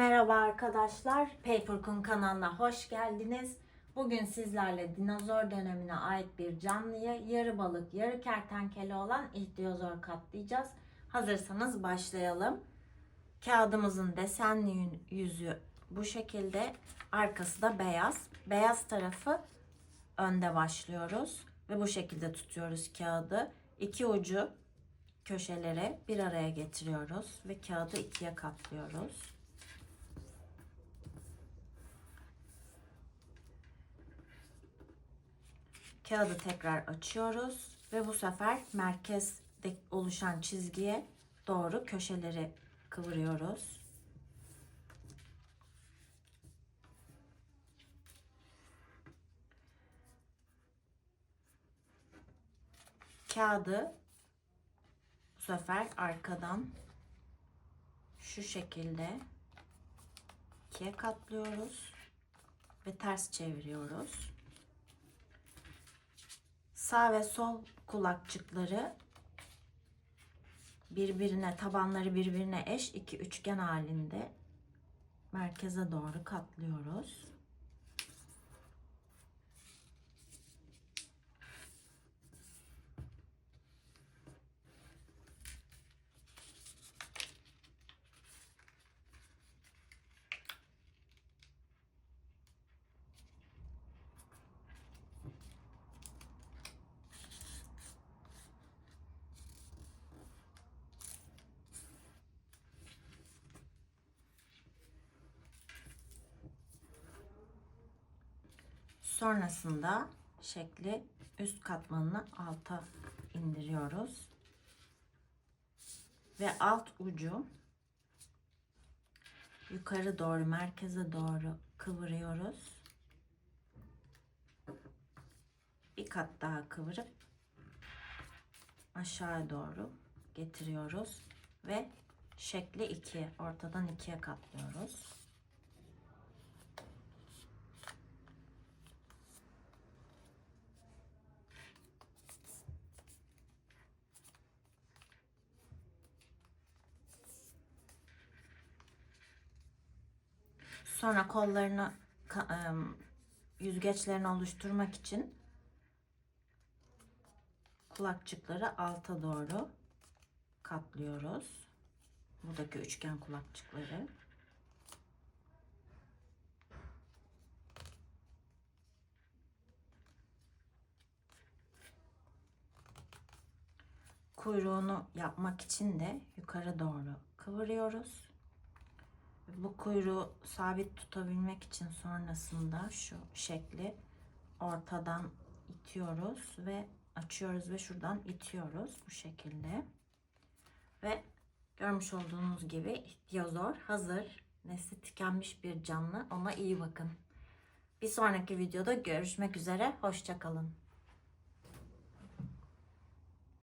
Merhaba arkadaşlar, Papercoon kanalına hoş geldiniz. Bugün sizlerle dinozor dönemine ait bir canlıyı yarı balık, yarı kertenkele olan ihtiyozor katlayacağız. Hazırsanız başlayalım. Kağıdımızın desenli yüzü bu şekilde, arkası da beyaz. Beyaz tarafı önde başlıyoruz ve bu şekilde tutuyoruz kağıdı. İki ucu köşelere bir araya getiriyoruz ve kağıdı ikiye katlıyoruz. Kağıdı tekrar açıyoruz ve bu sefer merkezde oluşan çizgiye doğru köşeleri kıvırıyoruz. Kağıdı bu sefer arkadan şu şekilde ikiye katlıyoruz ve ters çeviriyoruz. Sağ ve sol kulakçıkları birbirine tabanları birbirine eş iki üçgen halinde merkeze doğru katlıyoruz. Sonrasında şekli üst katmanını alta indiriyoruz. Ve alt ucu yukarı doğru merkeze doğru kıvırıyoruz. Bir kat daha kıvırıp aşağı doğru getiriyoruz ve şekli ikiye ortadan ikiye katlıyoruz. Sonra kollarını yüzgeçlerini oluşturmak için kulakçıkları alta doğru katlıyoruz. Buradaki üçgen kulakçıkları. Kuyruğunu yapmak için de yukarı doğru kıvırıyoruz. Bu kuyruğu sabit tutabilmek için sonrasında şu şekli ortadan itiyoruz ve açıyoruz ve şuradan itiyoruz bu şekilde. Ve görmüş olduğunuz gibi ihtiyozor hazır. Nesli tükenmiş bir canlı. Ona iyi bakın. Bir sonraki videoda görüşmek üzere. Hoşçakalın.